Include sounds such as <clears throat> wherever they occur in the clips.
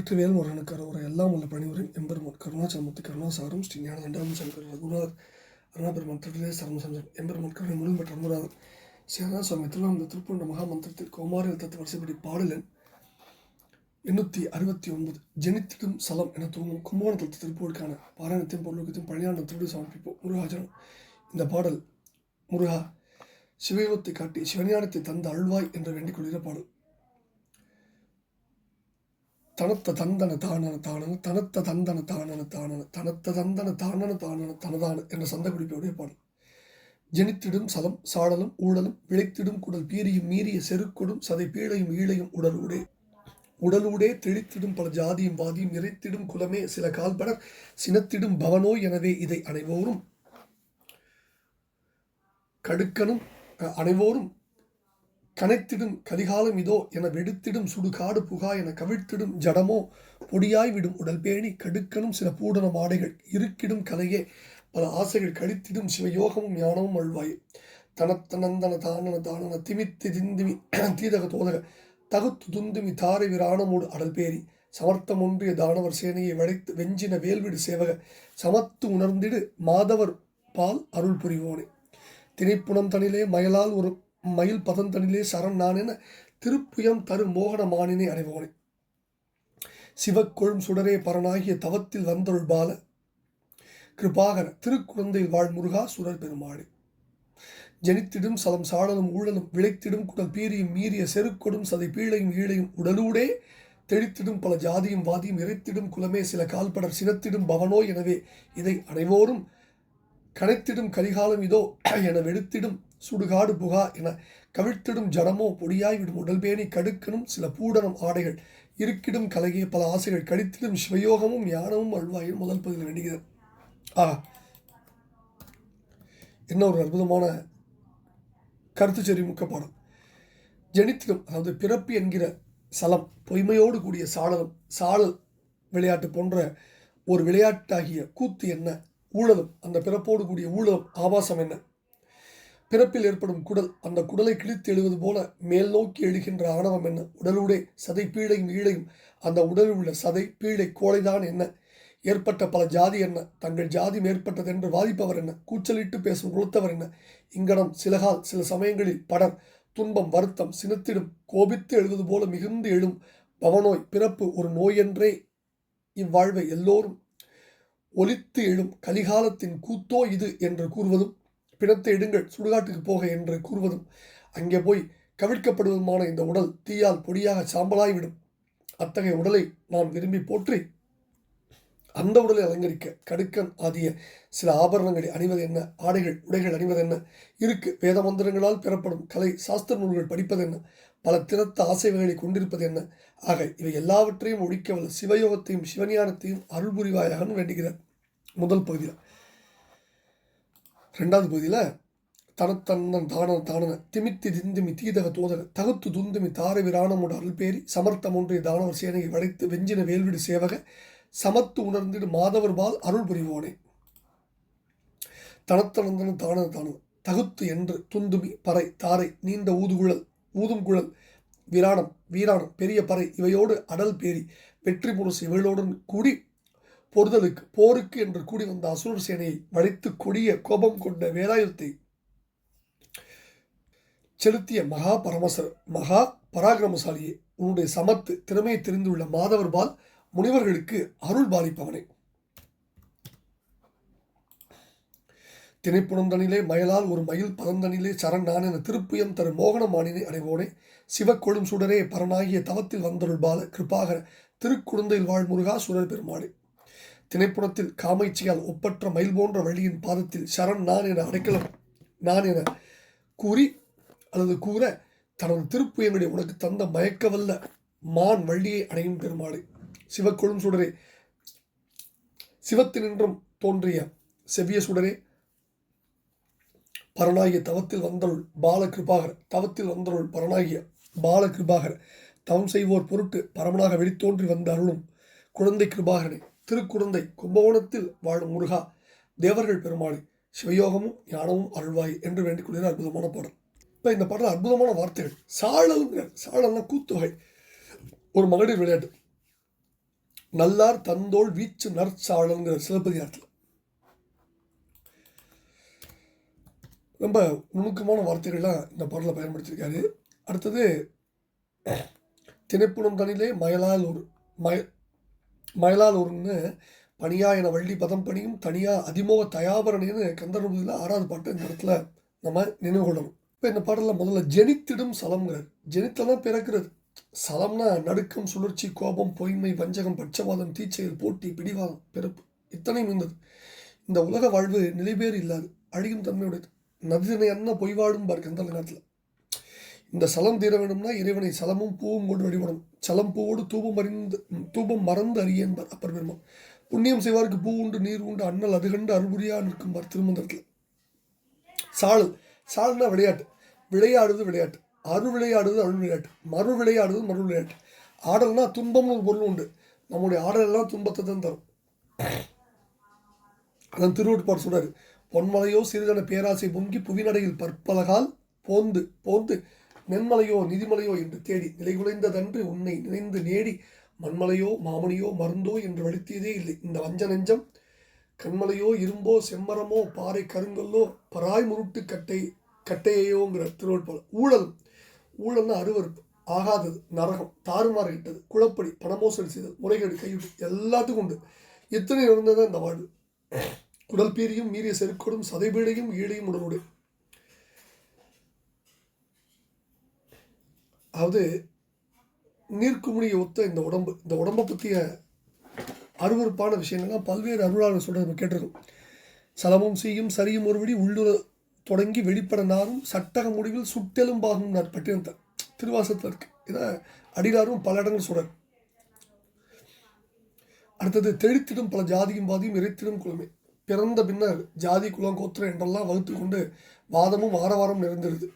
வெற்றிவேல் முருகனுக்கு அரோரை எல்லாம் உள்ள பணிவுரை எம்பெருமான் கருணாச்சலமூர்த்தி கருணாசாரம் ஸ்ரீ ஞான தண்டாமன் சங்கர் ரகுநாத் அருணாபெருமான் திருடே சரண எம்பெருமான் கருணை முழுமை பெற்ற அன்பராதர் சேனா சுவாமி திருவாமந்த திருப்பண்ட மகாமந்திரத்தில் கௌமாரி எழுத்தத்து வரிசைப்படி பாடலன் எண்ணூற்றி அறுபத்தி ஒன்பது ஜெனித்திடும் சலம் என தூங்கும் கும்பகோணத்தில் திருப்பூருக்கான பாராயணத்தையும் பொருளுக்கத்தையும் பழையாண்ட திருடு சமர்ப்பிப்போம். முருகாஜனம். இந்த பாடல் முருகா சிவயோகத்தை காட்டி சிவஞானத்தை தந்த அழ்வாய் என்று வேண்டிக் கொள்கிற பாடல். தனத்த தந்தன தானன தானன தனத்த தந்தன தானன தானன தனத்த தந்தன தானன தானன தனதான என்ற சந்த குறிப்போடைய பாடல். ஜெனித்திடும் சலம் சாடலும் ஊழலும் விளைத்திடும் குடல் பீரியும் மீறிய செருக்கொடும் சதை பீழையும் ஈழையும் உடலூடே. உடலூடே தெளித்திடும் பல ஜாதியும் வாதியும் இறைத்திடும் குலமே சில கால்படர் சினத்திடும் பவனோ எனவே இதை அனைவோரும் கடுக்கனும் அனைவோரும் கனைத்திடும் கலிகாலம் இதோ என வெடுத்திடும் சுடுகாடு புகா என கவிழ்த்திடும் ஜடமோ பொடியாய் விடும் உடல் பேணி கடுக்கணும் சில பூடன மாடைகள் இருக்கிடும் கலையே பல ஆசைகள் கழித்திடும் சிவயோகமும் ஞானமும் அழ்வாய் தனத்தனந்தன தானன தானன திமித்து திந்துமி <clears throat> தீதக தோதக தகுத்து துந்துமி தாரை விராணமோடு அடல் பேரி. சமர்த்தம் ஒன்றிய தானவர் சேனையை வளைத்து வெஞ்சின வேல்விடு சேவக சமத்து உணர்ந்திடு மாதவர் பால் அருள் புரிவோனே. திணைப்புணம் தனிலே மயலால் ஒரு மயில் பதந்தனிலே சரண் நான் என திருப்புயம் தரு மோகனமானினை அடைவோனே. சிவக்கொழும் சுடரே பரனாகிய தவத்தில் வந்தொள் பால. கிருபாகர திருக்குழந்தையில் வாழ் முருகா சுடர் பெருமாடு ஜனித்திடும் சலம் சாடலும் ஊழலும் விளைத்திடும் குடல் பீரியும் மீறிய செருக்கொடும் சதை பீழையும் ஈழையும் உடலூடே. தெளித்திடும் பல ஜாதியும் வாதியும் இறைத்திடும் குலமே சில கால்படர் சினத்திடும் பவனோ எனவே இதை அனைவோரும் கனைத்திடும் கலிகாலம் இதோ என வெடுத்திடும் சுடுகாடு புகா என கவிழ்த்திடும் ஜடமோ பொடியாய் விடும் உடல்பேணி கடுக்கனும் சில பூடனும் ஆடைகள் இருக்கிடும் கலகிய பல ஆசைகள் கடித்திடும் சிவயோகமும் ஞானமும் அழ்வாயும் முதல் பகுதியில் வேண்டுகிறது ஆ. என்ன ஒரு அற்புதமான கருத்து செறிமுக்க பாடம் ஜெனித்திடும் அதாவது பிறப்பு என்கிற சலம் பொய்மையோடு கூடிய சாளரம் சாளல் விளையாட்டு போன்ற ஒரு விளையாட்டாகிய கூத்து என்ன ஊழலும் அந்த பிறப்போடு கூடிய ஊழலும் ஆபாசம் என்ன? பிறப்பில் ஏற்படும் குடல் அந்த குடலை கிழித்து எழுவது போல மேல் நோக்கி எழுகின்ற ஆணவம் என்ன? உடலுடைய சதை பீழையும் ஈழையும் அந்த உடலில் உள்ள சதை பீழை கோழைதான் என்ன? ஏற்பட்ட பல ஜாதி என்ன? தங்கள் ஜாதி மேற்பட்டது என்று வாதிப்பவர் என்ன? கூச்சலிட்டு பேசும் உளுத்தவர் என்ன? இங்கனம் சிலகால் சில சமயங்களில் படர் துன்பம் வருத்தம் சினத்திடும் கோபித்து எழுவது போல மிகுந்து எழும் பவநோய் பிறப்பு ஒரு நோயென்றே இவ்வாழ்வை எல்லோரும் ஒலித்து எழும் கலிகாலத்தின் கூத்தோ இது என்று கூறுவதும் பிணத்தை எடுங்கள் சுடுகாட்டுக்கு போக என்று கூறுவதும் அங்கே போய் கவிழ்க்கப்படுவதுமான இந்த உடல் தீயால் பொடியாக சாம்பலாய்விடும். அத்தகைய உடலை நான் விரும்பி போற்றி அந்த உடலை அலங்கரிக்க கடுக்கன் ஆகிய சில ஆபரணங்களை அணிவது என்ன? ஆடைகள் உடைகள் அணிவது என்ன? இருக்கு வேத மந்திரங்களால் பெறப்படும் கலை சாஸ்திர நூல்கள் படிப்பது என்ன? பல திறத்த ஆசைகளை கொண்டிருப்பது என்ன? ஆக இவை எல்லாவற்றையும் ஒழிக்கவல்ல சிவயோகத்தையும் சிவஞானத்தையும் அருள் புரிவாயாகன்னு வேண்டுகிறார். முதல் பகுதியில். ரெண்டாவது பகுதியில் தனத்தன்னன் தான தானன திமித்தி திந்துமி தீதக தோதக தகுத்து துந்துமி தார விராணமோட அருள் பேரி சமர்த்தம் ஒன்றிய தானவர் சேனையை வளைத்து வெஞ்சின வேல்விடு சேவக சமத்து உணர்ந்திடு மாதவர் பால் அருள் புரிவோனே. தனத்தனந்தன தானன தானன தகுத்து என்று துந்துமி பறை தாரை நீண்ட ஊதுகுழல் ஊதும் குழல் விராணம் வீராணம் பெரிய பறை இவையோடு அடல் பேரி வெற்றி முரசு இவளோடன் கூடி பொறுதலுக்கு போருக்கு என்று கூடி வந்த அசுரர் சேனையை வளைத்து கொடிய கோபம் கொண்ட வேலாயுதத்தை செலுத்திய மகா பரமசர் மகா பராக்கிரமசாலியே உன்னுடைய சமத்து திறமையை தெரிந்துள்ள மாதவர் பால் முனிவர்களுக்கு அருள் பாலிப்பவனே. திணைப்புணந்தனிலே மயலால் ஒரு மயில் பரந்தனிலே சரண் நான் என திருப்புயம் தரு மோகன மானினை அடைவோனே. சிவக்கொழும் சுடரே பரனாகிய தவத்தில் வந்தருள் பால கிருபாகர திருக்குழந்தையில் வாழ் முருகா சுடர் பெருமாளே திணைப்புணத்தில் காமைச்சியால் ஒப்பற்ற மயில் போன்ற வழியின் பாதத்தில் சரண் நான் என அடைக்கலம் நான் என கூறி அல்லது கூற தனது திருப்புயங்களை உனக்கு தந்த மயக்கவல்ல மான் வள்ளியை அடையும் பெருமாளே. சிவக்கொழும் சுடரே. சிவத்தினின்றும் தோன்றிய செவ்விய சுடரே. பரனாகிய தவத்தில் வந்தருள் பால கிருபாகர் தவத்தில் வந்தருள் பரனாகிய பால கிருபாகர் தவம் செய்வோர் பொருட்டு பரமனாக வெளித்தோன்றி வந்த அருளும் குழந்தை கிருபாகரனே. திருக்குடந்தை கும்பகோணத்தில் வாழும் முருகா தேவர்கள் பெருமாளி சிவயோகமும் ஞானமும் அருள்வாய் என்று வேண்டிக் கொள்கிற அற்புதமான பாடல். இப்போ இந்த பாடல் அற்புதமான வார்த்தைகள் சாழல்ங்கிற சாழல்னா கூத்துகை ஒரு மகளிர் விளையாட்டு. நல்லார் தந்தோள் வீச்சு நற்சாழங்கிற சிலப்பதிகாரத்தில். ரொம்ப நுணுக்கமான வார்த்தைகள்லாம் இந்த பாடலில் பயன்படுத்தியிருக்காரு அடுத்தது திணைப்புணம் தனிலே மயலால் ஒரு மய மயலால் ஒருன்னு பனியா என வள்ளி பதம் பணியும் தனியா அதிமோக தயாபரணின்னு கந்தரபுதியில் ஆறாவது பாட்டு இந்த இடத்துல நம்ம நினைவு கொள்ளணும். இப்போ இந்த பாடலில் முதல்ல ஜெனித்திடும் சலம்ங்கிறார். ஜெனித்தெல்லாம் பிறக்கிறது. சலம்னா நடுக்கம் சுழற்சி கோபம் பொய்மை வஞ்சகம் பட்சவாதம் தீச்செயல் போட்டி பிடிவாதம் பிறப்பு இத்தனையும் இருந்தது. இந்த உலக வாழ்வு நிலைபேறு இல்லாது அழியும் தன்மையுடையது. நதிதனை அண்ணா பொய்வாடும் பார் அந்த நேரத்தில். இந்த சலம் தீர வேண்டும்னா இறைவனை சலமும் பூவும் கொண்டு வழிபடும். சலம் பூவோடு தூபம் அறிந்து தூபம் மறந்து அறியேன்பார் அப்பர் பெருமான் புண்ணியம் செய்வார்க்கு பூ உண்டு நீர் உண்டு அண்ணல் அது கண்டு அறுபடியா நிற்கும்பார் திருமந்திரத்தில். சாழு சாழுனா விளையாட்டு. விளையாடுவது விளையாட்டு. அரு விளையாடுவது அருள் விளையாட்டு. மறு விளையாடுவது மறு விளையாட்டு. ஆடல்னா துன்பம்னு ஒரு பொருள் உண்டு. நம்முடைய ஆடல் எல்லாம் துன்பத்தை தான் தரும். அதன் திருவட்டுப்பாடு சொல்றாரு. பொன்மலையோ சிறிதன பேராசை பொங்கி புவிநடையில் பற்பலகால் போந்து போந்து நென்மலையோ நிதிமலையோ என்று தேடி நிலைகுலைந்ததன்று உன்னை நினைந்து நேடி மண்மலையோ மாமணியோ மருந்தோ என்று வலித்தியதே இல்லை. இந்த வஞ்ச நெஞ்சம் கண்மலையோ இரும்போ செம்மரமோ பாறை கருங்கல்லோ பராய் முருட்டு கட்டை கட்டையையோங்கிற போல. ஊழல். ஊழல்னா அருவருப்பு. ஆகாதது. நரகம். தாறுமாறிட்டது குழப்படி. பணமோசடி செய்தது. முறைகேடு கைவிடு எல்லாத்துக்கும் உண்டு. இத்தனை இருந்தது இந்த வாழ்வு? குடல் பீரியும் மீறிய செருக்கோடும் சதைபீடையும் ஈழையும் உடனுடைய அதாவது நீர்க்குமிழியை ஒத்த இந்த உடம்பு இந்த உடம்பை பற்றிய அருவருப்பான விஷயங்கள்லாம் பல்வேறு அருளாளர் சொல்கிறத நம்ம கேட்டிருக்கோம். சலமும் செய்யும் சரியும் ஒருபடி உள்ளுர தொடங்கி வெளிப்பட நாரும் சட்டக முடிவில் சுட்டெலும்பாகும் நான் பட்டிருந்தேன் திருவாசத்தில் இருக்கு. இதை அடிகாரும் பல இடங்கள் சொல்கிறார் அடுத்தது தெளித்திடும் பல ஜாதியும் பாதியும் இறைத்திடும் குலமே. பிறந்த பின்னர் ஜாதி குலம் கோத்திரம் என்றெல்லாம் வகுத்து கொண்டு வாதமும் ஆரவாரம் நிறைந்திருது.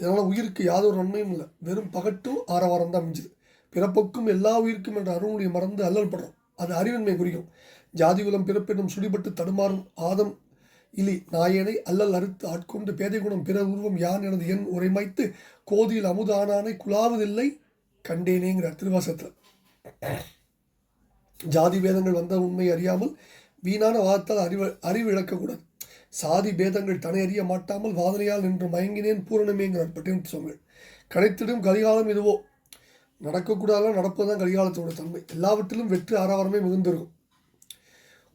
இதனால் உயிருக்கு யாதொரு நன்மையும் இல்லை. வெறும் பகட்டும் ஆரவாரம் தான் மிஞ்சுது. பிறப்புக்கும் எல்லா உயிருக்கும் என்ற அருணுடைய மறந்து அல்லல் படுறோம். அது அறிவின்மை குறிக்கும். ஜாதி குலம் பிறப்பெனும் சுடிபட்டு தடுமாறும் ஆதம் இலி நாயனை அல்லல் அறுத்து ஆட்கொண்டு பேதை குணம் பிற உருவம் யான் எனது எண் உரைமைத்து கோதியில் அமுதானானை குழாவதில்லை கண்டேனேங்கிறார் திருவாசத்தில் ஜாதி வேதங்கள் வந்த உண்மை அறியாமல் வீணான வாதத்தால் அறிவு அறிவு இழக்கக்கூடாது சாதி பேதங்கள் தனை அறிய மாட்டாமல் வாதனையால் நின்று மயங்கினேன் பூரணமேங்கிறார் பட்டினம் சுவாமிகள். கடைத்திடும் கலிகாலம் இதுவோ? நடக்கக்கூடாதெல்லாம் நடப்பதுதான் கலிகாலத்தோட தன்மை. எல்லாவற்றிலும் வெற்றி ஆரவாரமே மிகுந்திருக்கும்.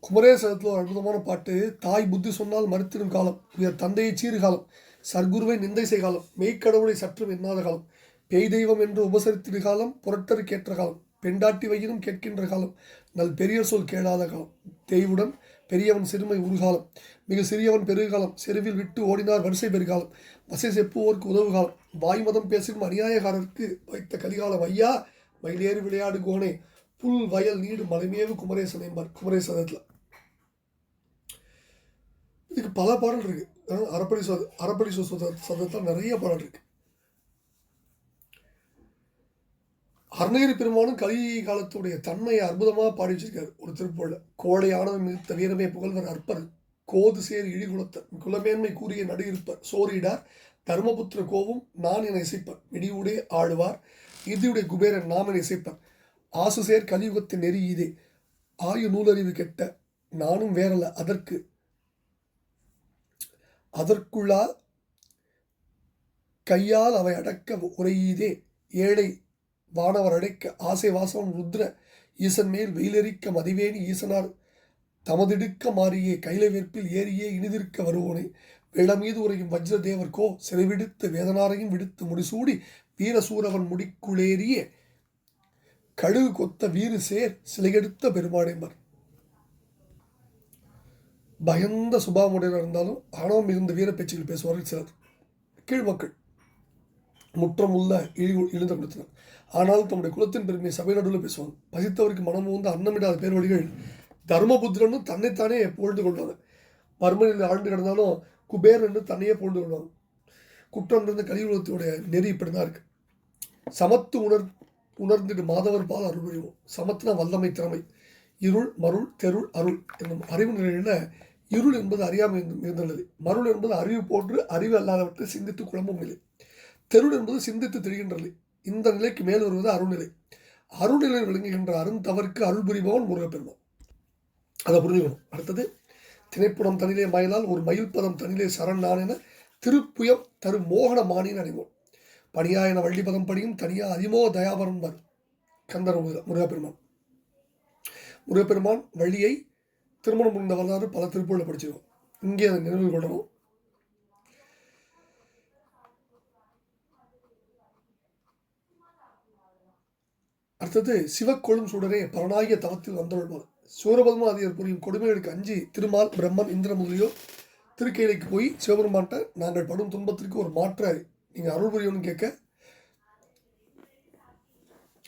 குமரேசத்தில் ஒரு அற்புதமான பாட்டு தாய் புத்தி சொன்னால் மறுத்திடும் காலம். உயர் தந்தையை சீறு காலம். சர்க்குருவை நிந்தை செய் காலம். மெய்க்கடவுளை சற்றும் எண்ணாத காலம். பேய் தெய்வம் என்று உபசரித்திடு காலம். புரட்டருக்கேற்ற காலம். பெண்டாட்டி வையினும் கேட்கின்ற காலம். நல் பெரிய சொல் கேளாத காலம். தெய்வுடன் பெரியவன் சிறுமை உருகாலம் மிக சிறியவன் பெருகாலம் செருவில் விட்டு ஓடினார் வரிசை பெருகாலம் வசை செப்புவோருக்கு உதவுகாலம் வாய்மதம் பேசும் அநியாயக்காரருக்கு வைத்த கலிகாலம் ஐயா மயிலேறு விளையாடு கோனே புல் வயல் நீடு மலைமேவு குமரேசன் என்பார் குமரேசனத்தில் இதுக்கு பல பாடல் இருக்குது அறப்படி சொ அறப்படி சொ சதத்தில் நிறைய பாடல் இருக்குது அருணகிரி பெருமானும் கலி காலத்துடைய தன்மையை அற்புதமாக பாடி வச்சிருக்காரு. ஒரு திருப்பூரில் கோடையானவன் மிகுத்த வீரமே புகழ்வர் அற்பர். கோது சேர் இழிகுலத்தர் குலமேன்மை கூறிய நடுயிருப்பர் சோரிடார். தர்மபுத்திர கோவும் நான் என இசைப்பர். விடியுடே ஆடுவார் இதியுடைய குபேரன் நாம் என இசைப்பர். ஆசு சேர் கலியுகத்தின் நெறி இதே ஆயு நூலறிவு கெட்ட நானும் வேறல்ல. அதற்கு அதற்குள்ளா கையால் அவை அடக்க உரையீதே ஏழை வானவர் அடைக்க ஆசை வாசவன் ருத்ர ஈசன் மேல் வெயிலெறிக்க மதிவேணி ஈசனார். தமதிடுக்க மாறியே கைலைவேற்பில் ஏறியே இனிதிருக்க வருவோனே. வெள்ளமீது உரையும் வஜ்ரதேவர் கோ சிறைவிடுத்து வேதனாரையும் விடுத்து முடிசூடி வீரசூரவன் முடிக்குளேறிய. கழுகு கொத்த வீறு சேர் சிலையெடுத்த பெருமாடைமர் பயந்த சுபாமுடையவர் இருந்தாலும் ஆணவம் மிகுந்த வீர பேச்சுகள் பேசுவார்கள் சிலர். கீழ்மக்கள் முற்றம் உள்ள இழி இழிந்த கொடுத்தனர். ஆனால் தம்முடைய குலத்தின் பெருமையை சபை நடுவில் பேசுவாங்க. பசித்தவருக்கு மனம் வந்து அன்னமிடாத பேர் வழிகள் தர்மபுத்திரன்னு தன்னைத்தானே புகழ்ந்து கொள்வாங்க. பர்மனில் ஆழ்ந்து கிடந்தாலும் குபேர் என்று தன்னையே புகழ்ந்து கொள்வாங்க. குற்றம் இருந்த கலியுலகத்தினுடைய நெறி இப்படி தான் இருக்குது சமத்து உணர் உணர்ந்துட்டு மாதவர் பால் அருள் புரிவோம். சமத்துன வல்லமை திறமை. இருள் மருள் தெருள் அருள் என்னும் அறிவு நிலையில் இருள் என்பது அறியாமை இருந்துள்ளது மருள் என்பது அறிவு போன்று அறிவு அல்லாதவற்றை சிந்தித்து குழம்பும் இல்லை தெருள் என்பது சிந்தித்து தெரிகின்றது இந்த நிலைக்கு மேல் வருவது அருள்நிலை. அருள்நிலை விளங்குகின்ற அருந்தவருக்கு அருள் புரிபவன் முருகப்பெருமான். அதை புரிஞ்சுக்கணும். அடுத்தது திணைப்புடம் தனிலே மயிலால் ஒரு மயில் பதம் தனிலே சரண் நான் என திருப்புயம் தரு மோகன மானின் அறிவோம். பணியா என வள்ளிபதம் படியும் தனியா அதிமோக தயாபரம் வரும் கந்தர் முருகப்பெருமான். முருகப்பெருமான் வள்ளியை திருமணம் முடிந்த வரலாறு பல திருப்பூரில் படிச்சிருக்கோம். இங்கே அதை நினைவு கொள்ளணும். அடுத்தது சிவக்கொழும் சுடரே பரநாகிய தவத்தில் வந்தவள்மால் சூரபத்மாதியர் புரியும் கொடுமைகளுக்கு அஞ்சி திருமால் பிரம்மன் இந்திர முதலியோர் திருக்கையிலைக்கு போய் சிவபெருமான்ட்ட நாங்கள் படும் துன்பத்திற்கு ஒரு மாற்ற நீங்கள் அருள் புரியணும்னு கேட்க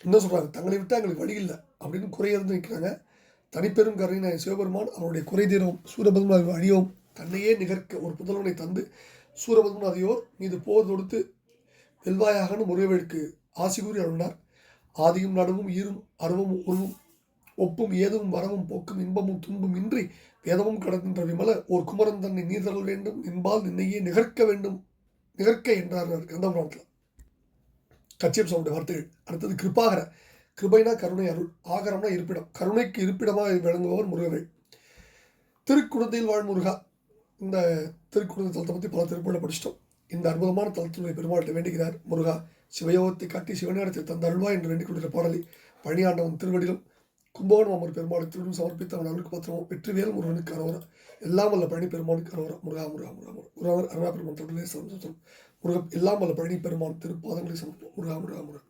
என்ன சொல்கிறாங்க தங்களை விட்டு எங்களுக்கு வழி இல்லை அப்படின்னு குறையிருந்து நிற்கிறாங்க தனிப்பெரும் கருணை சிவபெருமான் அவருடைய குறை தீரும் சூரபத்மா அழியவும் தன்னையே நிகர்க்க ஒரு புதல்வனை தந்து சூரபத்மா மீது போர் தொடுத்து வெல்வாயாகனு முறைவேளுக்கு ஆசி கூறி அருளினார். ஆதியும் நடுவும் ஈரும் அருவும் உருவும் ஒப்பும் ஏதும் வரவும் போக்கும் இன்பமும் துன்பும் இன்றி வேதமும் கடக்கின்ற விமல ஓர் குமரன் தன்னை நீதரல் வேண்டும் என்பால் நின்னையே நிகர்க்க வேண்டும் நிகர்க்க என்றார் கந்த புராணத்தில் கச்சியம் சவுடைய வார்த்தைகள். அடுத்தது கிருபாகர. கிருபைனா கருணை அருள் ஆகரம்னா இருப்பிடம். கருணைக்கு இருப்பிடமாக விளங்குபவர் முருகவேள் திருக்குடந்தையில் வாழ் முருகா. இந்த திருக்குடந்தை தலத்தை பற்றி பல திருப்பூரில் படிச்சிட்டோம். இந்த அற்புதமான தலத்தினுடைய பெருமாள்கிட்ட வேண்டுகிறார் முருகா. சிவயோகத்தை காட்டி சிவநேரத்தை தந்தருள்வா என்று வேண்டிக் கொள்கிற பாடலை பணியாண்டவன் திருவடியிலும் கும்பகோணம் அமர் பெருமாள் திருடன் சமர்ப்பித்த அவன் அருளுக்கு பத்திரமும். வெற்றிவேல் முருகனுக்கு அரோரம் எல்லாம் வல்ல பழனி பெருமானுக்கு அரோரம் முருகா முருகா முருகா முருகா. முருகா அருணா பெருமான் தொடர்லே சமர்ப்பித்தோம் முருகன் எல்லாம் வல்ல பழனி பெருமான் திருப்பாதங்களை சமர்ப்போம். முருகா முருகா முருகா.